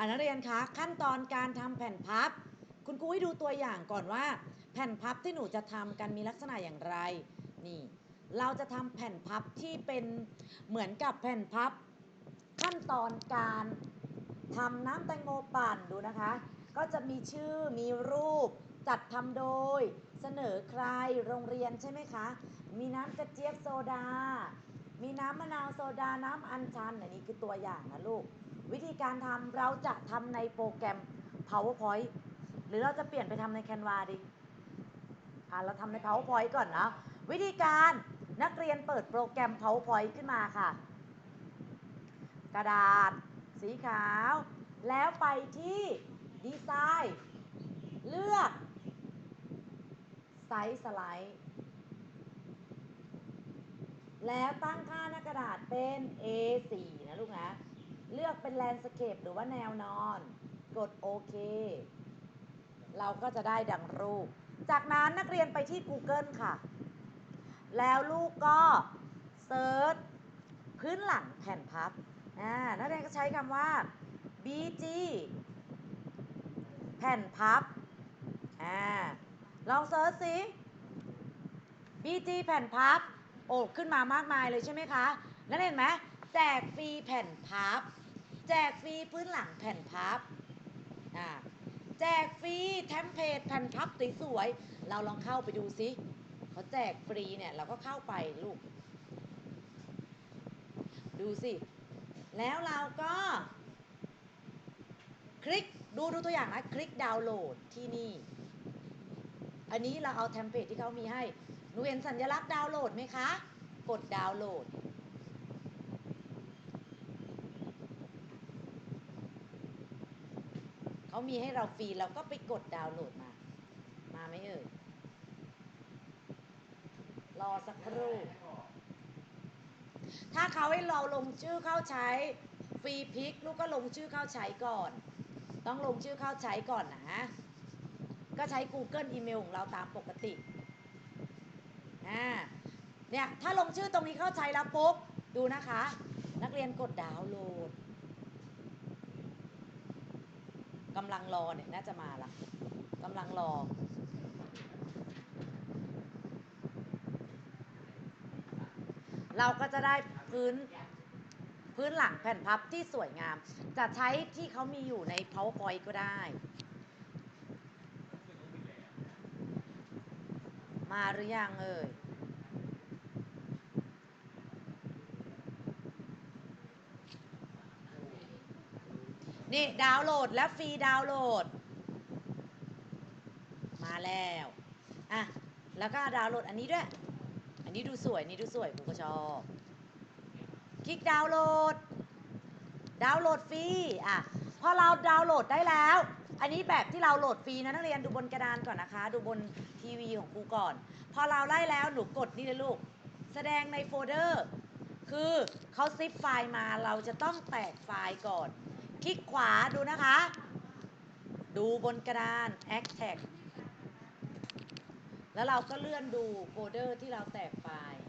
อนักเรียนคะขั้นตอนการทำแผ่นพับ คุณครูให้ดูตัวอย่างก่อนว่า แผ่นพับที่หนูจะทำกันมีลักษณะอย่างไร นี่ เราจะทำแผ่นพับที่เป็นเหมือนกับแผ่นพับ ขั้นตอนการทำน้ำแตงโมปั่นดูนะคะ ก็จะมีชื่อมีรูป จัดทำโดย เสนอใครโรงเรียนใช่ไหมคะ มีน้ำกระเจี๊ยบโซดา มีน้ำมะนาวโซดาน้ำอัญชันอันนี้คือตัวอย่างนะลูก วิธีการทำเราจะทำในโปรแกรม PowerPoint หรือเราจะเปลี่ยนไปทำใน Canva ดีอะเราทำใน PowerPoint ก่อนนะวิธีการนักเรียนเปิดโปรแกรม PowerPoint ขึ้นมาค่ะ กระดาษ สีขาว แล้วไปที่ดีไซน์ เลือกไซส์สไลด์ แล้วตั้งค่าหน้ากระดาษเป็น A4 นะลูกนะ เลือกเป็นแลนด์สเคปหรือว่าแนวนอน กดโอเค เราก็จะได้ดังรูป จากนั้นนักเรียนไปที่ Google ค่ะ แล้วลูกก็เซิร์ชพื้นหลังแผ่นพับอ่านักเรียนก็ใช้คำว่า BG แผ่นพับอ่าลองเซิร์ชสิ BG แผ่นพับ โอ้ขึ้นมามากมายเลยใช่ไหมคะนั่นเห็นไหมแจกฟรีแผ่นพับ แจกฟรีพื้นหลังแผ่นพับอ่าแจกฟรีเทมเพลตแผ่นพับสวยๆเราลองเข้าไปดูสิเขาแจกฟรีเนี่ยเราก็เข้าไปลูก ดูสิ แล้วเราก็ คลิกดูดูตัวอย่างนะ คลิกดาวน์โหลดที่นี่ อันนี้เราเอาเทมเพลตที่เขามีให้ หนูเห็นสัญลักษณ์ดาวน์โหลดไหมคะ กดดาวน์โหลด เขามีให้เราฟรีเราก็ไปกดดาวน์โหลดมา มาไหมเอ่ย รอสักครู่ ถ้าเขาให้เราลงชื่อเข้าใช้ฟรีพิกลูกก็ลงชื่อเข้าใช้ก่อน ต้องลงชื่อเข้าใช้ก่อนนะ ก็ใช้ Google อีเมลของเราตามปกติ อ่าเนี่ยถ้าลงชื่อตรงนี้เข้าใช้แล้วปุ๊บดูนะคะ นักเรียนกดดาวน์โหลดกำลังรอเนี่ยน่าจะมาละกำลังรอเราก็จะได้พื้นพื้นหลังแผ่นพับที่สวยงาม จะใช้ที่เขามีอยู่ใน PowerPoint ก็ได้ มาหรือยังเอ่ย นี่ดาวน์โหลดและฟรีดาวน์โหลด มาแล้วอะแล้วก็ดาวน์โหลดอันนี้ด้วย อันนี้ดูสวยนี่ดูสวยกูก็ชอบคลิกดาวน์โหลด ดาวน์โหลดฟรีอะพอเราดาวน์โหลดได้แล้ว อันนี้แบบที่เราโหลดฟรีนะนักเรียนดูบนกระดานก่อนนะคะ ดูบนทีวีของครูก่อน พอเราได้แล้วหนูกดนี่เลยลูก แสดงในโฟลเดอร์ คือเขาซิปไฟล์มาเราจะต้องแตกไฟล์ก่อน คลิกขวาดูนะคะ ดูบนกระดาน a อ t แท็แล้วเราก็เลื่อนดูโฟลเดอร์ที่เราแตกไฟล์